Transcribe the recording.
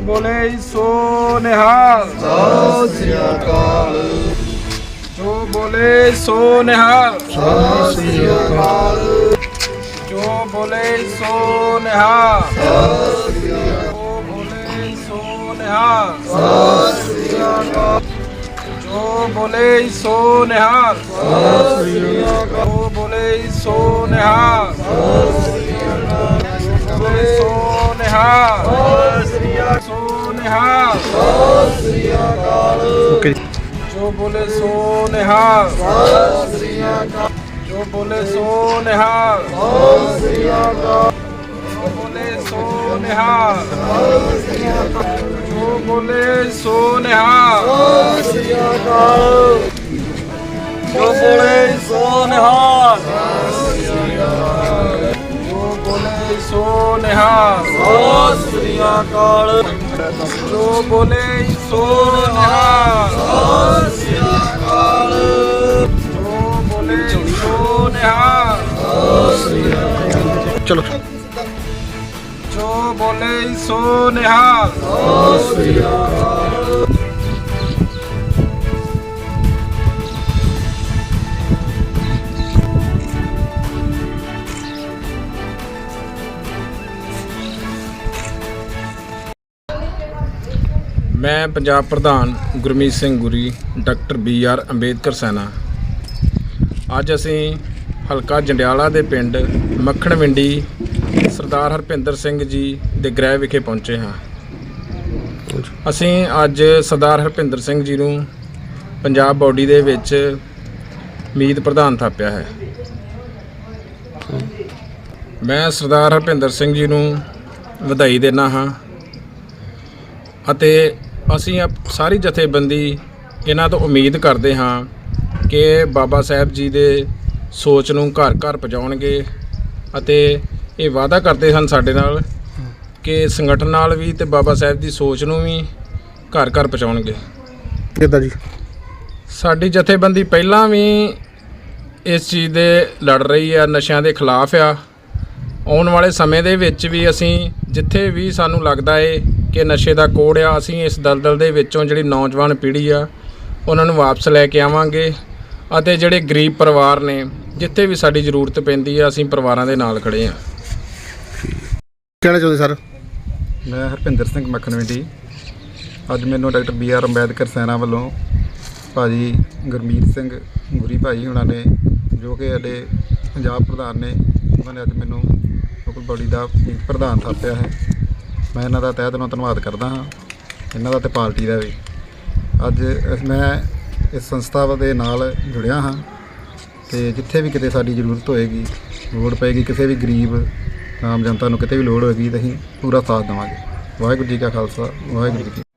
ਬੋਲੇ ਸੋ ਨਿਹਾਲ ਸਤਿ ਸ੍ਰੀ ਅਕਾਲ ਜੋ ਬੋਲੇ ਸੋ ਨਿਹਾਲ ਸਤਿ ਸ੍ਰੀ ਅਕਾਲ ਜੋ ਬੋਲੇ ਸੋ ਨਿਹਾਲ ਸਤਿ ਸ੍ਰੀ ਅਕਾਲ ਜੋ ਬੋਲੇ ਸੋ ਨਿਹਾਲ ਸਤਿ ਸ੍ਰੀ ਅਕਾਲ ਜੋ ਬੋਲੇ ਸੋ ਨਿਹਾਲ ਸਤਿ ਸ੍ਰੀ ਅਕਾਲ ਜੋ ਬੋਲੇ ਸੋ ਨਿਹਾਲ ਬੋਲੇ ਸੋ ਨਿਹਾਲ ਸੋ ਨਿਹਾਲ ਸਤਿ ਸ੍ਰੀ ਅਕਾਲ ਜੋ ਬੋਲੇ ਸੋ ਨਿਹਾਲ ਸਤਿ ਸ੍ਰੀ ਅਕਾਲ ਜੋ ਬੋਲੇ ਸੋ ਨਿਹਾਲ ਚਲੋ। ਜੋ ਬੋਲੇ ਸੋ ਨਿਹਾਲ। ਸਤਿ ਸ੍ਰੀ ਅਕਾਲ ਮੈਂ ਪੰਜਾਬ ਪ੍ਰਧਾਨ Gurmeet Singh Guri, doctor B R Ambedkar Sena. ਅੱਜ ਅਸੀਂ ਹਲਕਾ ਜੰਡਿਆਲਾ ਦੇ ਪਿੰਡ ਮੱਖਣਵਿੰਡੀ ਸਰਦਾਰ ਹਰਪਿੰਦਰ ਸਿੰਘ ਜੀ ਦੇ ਗ੍ਰਹਿ ਵਿਖੇ ਪਹੁੰਚੇ ਹਾਂ। ਅਸੀਂ ਅੱਜ ਸਰਦਾਰ ਹਰਪਿੰਦਰ ਸਿੰਘ ਜੀ ਨੂੰ ਪੰਜਾਬ ਬੋਡੀ ਦੇ ਵਿੱਚ ਮੀਤ ਪ੍ਰਧਾਨ ਥਾਪਿਆ ਹੈ। ਮੈਂ ਸਰਦਾਰ ਹਰਪਿੰਦਰ ਸਿੰਘ ਜੀ ਨੂੰ ਵਧਾਈ ਦਿੰਦਾ ਹਾਂ ਅਤੇ ਅਸੀਂ ਆਪ- ਸਾਰੀ ਜਥੇਬੰਦੀ ਇਹਨਾਂ ਤੋਂ ਉਮੀਦ ਕਰਦੇ ਹਾਂ ਕਿ ਬਾਬਾ ਸਾਹਿਬ ਜੀ ਦੇ ਸੋਚ ਨੂੰ ਘਰ ਘਰ ਪਹੁੰਚਾਉਣਗੇ ਅਤੇ ਇਹ ਵਾਅਦਾ ਕਰਦੇ ਹਨ ਸਾਡੇ ਨਾਲ ਕਿ ਸੰਗਠਨ ਨਾਲ ਵੀ ਤੇ ਬਾਬਾ ਸਾਹਿਬ ਦੀ ਸੋਚ ਨੂੰ ਵੀ ਘਰ ਘਰ ਪਹੁੰਚਾਉਣਗੇ। ਕਿੱਦਾਂ ਜੀ? ਸਾਡੀ ਜਥੇਬੰਦੀ ਪਹਿਲਾਂ ਵੀ ਇਸ ਚੀਜ਼ ਦੇ ਲੜ ਰਹੀ ਆ ਨਸ਼ਿਆਂ ਦੇ ਖਿਲਾਫ ਆ। ਆਉਣ ਵਾਲੇ ਸਮੇਂ ਦੇ ਵਿੱਚ ਵੀ ਅਸੀਂ ਜਿੱਥੇ ਵੀ ਸਾਨੂੰ ਲੱਗਦਾ ਏ ਕਿ ਨਸ਼ੇ ਦਾ ਕੋੜ ਆ ਅਸੀਂ ਇਸ ਦਲਦਲ ਦੇ ਵਿੱਚੋਂ ਜਿਹੜੀ ਨੌਜਵਾਨ ਪੀੜ੍ਹੀ ਆ ਉਹਨਾਂ ਨੂੰ ਵਾਪਸ ਲੈ ਕੇ ਆਵਾਂਗੇ ਅਤੇ ਜਿਹੜੇ ਗਰੀਬ ਪਰਿਵਾਰ ਨੇ ਜਿੱਥੇ ਵੀ ਸਾਡੀ ਜ਼ਰੂਰਤ ਪੈਂਦੀ ਆ ਅਸੀਂ ਪਰਿਵਾਰਾਂ ਦੇ ਨਾਲ ਖੜੇ ਆ। ਕਹਿਣਾ ਚਾਹੁੰਦੇ ਸਰ? ਮੈਂ ਹਰਪਿੰਦਰ ਸਿੰਘ ਮੱਖਣਵਿੰਡੀ। ਅੱਜ ਮੈਨੂੰ doctor B R Ambedkar Sena ਵੱਲੋਂ ਭਾਜੀ ਗੁਰਮੀਤ ਸਿੰਘ ਗੁਰੀ ਭਾਜੀ ਉਹਨਾਂ ਨੇ ਜੋ ਕਿ ਸਾਡੇ ਪੰਜਾਬ ਪ੍ਰਧਾਨ ਨੇ ਉਹਨਾਂ ਨੇ ਅੱਜ ਮੈਨੂੰ ਲੋਕਲ ਬੋਡੀ ਦਾ ਪ੍ਰਧਾਨ ਥਾਪਿਆ ਹੈ। ਮੈਂ ਇਹਨਾਂ ਦਾ ਤਹਿ ਦਿਲੋਂ ਧੰਨਵਾਦ ਕਰਦਾ ਹਾਂ। ਇਹਨਾਂ ਦਾ ਤੇ ਪਾਰਟੀ ਦਾ ਵੀ। ਅੱਜ ਮੈਂ ਇਸ ਸੰਸਥਾ ਦੇ ਨਾਲ ਜੁੜਿਆ ਹਾਂ ਤੇ ਜਿੱਥੇ ਵੀ ਕਿਤੇ ਸਾਡੀ ਜ਼ਰੂਰਤ ਹੋਏਗੀ, ਲੋੜ ਪਏਗੀ, ਕਿਸੇ ਵੀ ਗਰੀਬ, ਆਮ ਜਨਤਾ ਨੂੰ ਕਿਤੇ ਵੀ ਲੋੜ ਹੋਏਗੀ, ਤਾਂ ਅਸੀਂ ਪੂਰਾ ਸਾਥ ਦੇਵਾਂਗੇ। ਵਾਹਿਗੁਰੂ ਜੀ ਕਾ ਖਾਲਸਾ, ਵਾਹਿਗੁਰੂ ਜੀ